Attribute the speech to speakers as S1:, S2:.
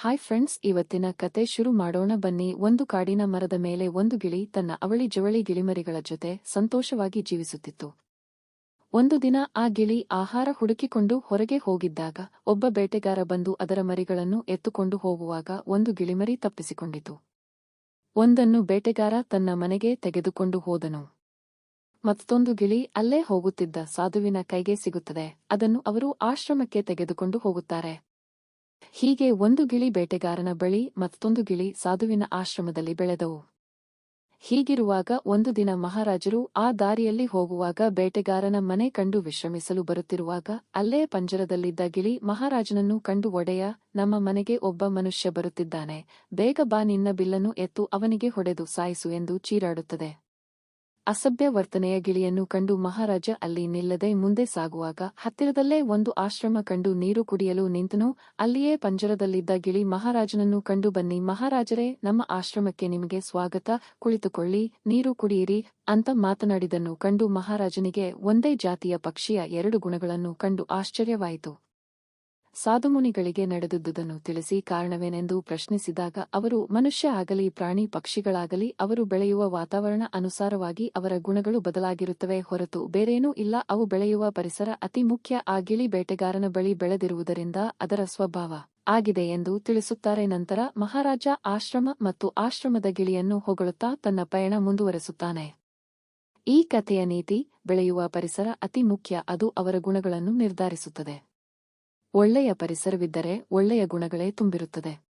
S1: Hi friends ಇವತ್ತಿನ ಕತೆ ಶುರು ಮಾಡೋಣ. ಬನ್ನಿ, ಒಂದು ಕಾಡಿನ ಮರದ ಮೇಲೆ ಒಂದು ಗಿಳಿ ತನ್ನ ಅವಳಿ ಜವಳಿ ಗಿಳಿಮರಿಗಳ ಜೊತೆ ಸಂತೋಷವಾಗಿ ಜೀವಿಸುತ್ತಿತ್ತು. ಒಂದು ದಿನ ಆ ಗಿಳಿ ಆಹಾರ ಹುಡುಕಿಕೊಂಡು ಹೊರಗೆ ಹೋಗಿದ್ದಾಗ ಒಬ್ಬ ಬೇಟೆಗಾರ ಬಂದು ಅದರ ಮರಿಗಳನ್ನು ಎತ್ತುಕೊಂಡು ಹೋಗುವಾಗ ಒಂದು ಗಿಳಿಮರಿ ತಪ್ಪಿಸಿಕೊಂಡಿತು. ಒಂದನ್ನು ಬೇಟೆಗಾರ ತನ್ನ ಮನೆಗೆ ತೆಗೆದುಕೊಂಡು ಹೋದನು. ಮತ್ತೊಂದು ಗಿಳಿ ಅಲ್ಲೇ ಹೋಗುತ್ತಿದ್ದ ಸಾಧುವಿನ ಕೈಗೆ ಸಿಗುತ್ತದೆ. ಅದನ್ನು ಅವರು ಆಶ್ರಮಕ್ಕೆ ತೆಗೆದುಕೊಂಡು ಹೋಗುತ್ತಾರೆ. ಹೀಗೆ ಒಂದು ಗಿಳಿ ಬೇಟೆಗಾರನ ಬಳಿ ಮತ್ತೊಂದು ಗಿಳಿ ಸಾಧುವಿನ ಆಶ್ರಮದಲ್ಲಿ ಬೆಳೆದವು. ಹೀಗಿರುವಾಗ ಒಂದು ದಿನ ಮಹಾರಾಜರು ಆ ದಾರಿಯಲ್ಲಿ ಹೋಗುವಾಗ ಬೇಟೆಗಾರನ ಮನೆ ಕಂಡು ವಿಶ್ರಮಿಸಲು ಬರುತ್ತಿರುವಾಗ ಅಲ್ಲೇ ಪಂಜರದಲ್ಲಿದ್ದ ಗಿಳಿ ಮಹಾರಾಜನನ್ನು ಕಂಡು ಒಡೆಯ, ನಮ್ಮ ಮನೆಗೆ ಒಬ್ಬ ಮನುಷ್ಯ ಬರುತ್ತಿದ್ದಾನೆ, ಬೇಗ ಬಾ ನಿನ್ನ ಬಿಲ್ಲನ್ನು ಎತ್ತು ಅವನಿಗೆ ಹೊಡೆದು ಸಾಯಿಸು ಎಂದು ಚೀರಾಡುತ್ತದೆ. ಅಸಭ್ಯ ವರ್ತನೆಯ ಗಿಳಿಯನ್ನು ಕಂಡು ಮಹಾರಾಜ ಅಲ್ಲಿ ನಿಲ್ಲದೆ ಮುಂದೆ ಸಾಗುವಾಗ ಹತ್ತಿರದಲ್ಲೇ ಒಂದು ಆಶ್ರಮ ಕಂಡು ನೀರು ಕುಡಿಯಲು ನಿಂತನು. ಅಲ್ಲಿಯೇ ಪಂಜರದಲ್ಲಿದ್ದ ಗಿಳಿ ಮಹಾರಾಜನನ್ನು ಕಂಡು ಬನ್ನಿ. ಮಹಾರಾಜರೇ, ನಮ್ಮ ಆಶ್ರಮಕ್ಕೆ ನಿಮಗೆ ಸ್ವಾಗತ. ಕುಳಿತುಕೊಳ್ಳಿ, ನೀರು ಕುಡಿಯಿರಿ ಅಂತ ಮಾತನಾಡಿದನ್ನು ಕಂಡು ಮಹಾರಾಜನಿಗೆ ಒಂದೇ ಜಾತಿಯ ಪಕ್ಷಿಯ ಎರಡು ಗುಣಗಳನ್ನು ಕಂಡು ಆಶ್ಚರ್ಯವಾಯಿತು. ಸಾಧುಮುನಿಗಳಿಗೆ ನಡೆದುದನ್ನು ತಿಳಿಸಿ ಕಾರಣವೇನೆಂದು ಪ್ರಶ್ನಿಸಿದಾಗ ಅವರು, ಮನುಷ್ಯ ಆಗಲಿ, ಪ್ರಾಣಿ ಪಕ್ಷಿಗಳಾಗಲಿ, ಅವರು ಬೆಳೆಯುವ ವಾತಾವರಣ ಅನುಸಾರವಾಗಿ ಅವರ ಗುಣಗಳು ಬದಲಾಗಿರುತ್ತವೆ ಹೊರತು ಬೇರೇನೂ ಇಲ್ಲ. ಅವು ಬೆಳೆಯುವ ಪರಿಸರ ಅತಿ ಮುಖ್ಯ. ಆ ಗಿಳಿ ಬೇಟೆಗಾರನ ಬಳಿ ಬೆಳೆದಿರುವುದರಿಂದ ಅದರ ಸ್ವಭಾವ ಆಗಿದೆ ಎಂದು ತಿಳಿಸುತ್ತಾರೆ. ನಂತರ ಮಹಾರಾಜ ಆಶ್ರಮ ಮತ್ತು ಆಶ್ರಮದ ಗಿಳಿಯನ್ನು ಹೊಗಳುತ್ತಾ ತನ್ನ ಪಯಣ ಮುಂದುವರೆಸುತ್ತಾನೆ. ಈ ಕಥೆಯ ನೀತಿ, ಬೆಳೆಯುವ ಪರಿಸರ ಅತಿ ಮುಖ್ಯ. ಅದು ಅವರ ಗುಣಗಳನ್ನು ನಿರ್ಧರಿಸುತ್ತದೆ. ಒಳ್ಳೆಯ ಪರಿಸರವಿದ್ದರೆ ಒಳ್ಳೆಯ ಗುಣಗಳೇ ತುಂಬಿರುತ್ತದೆ.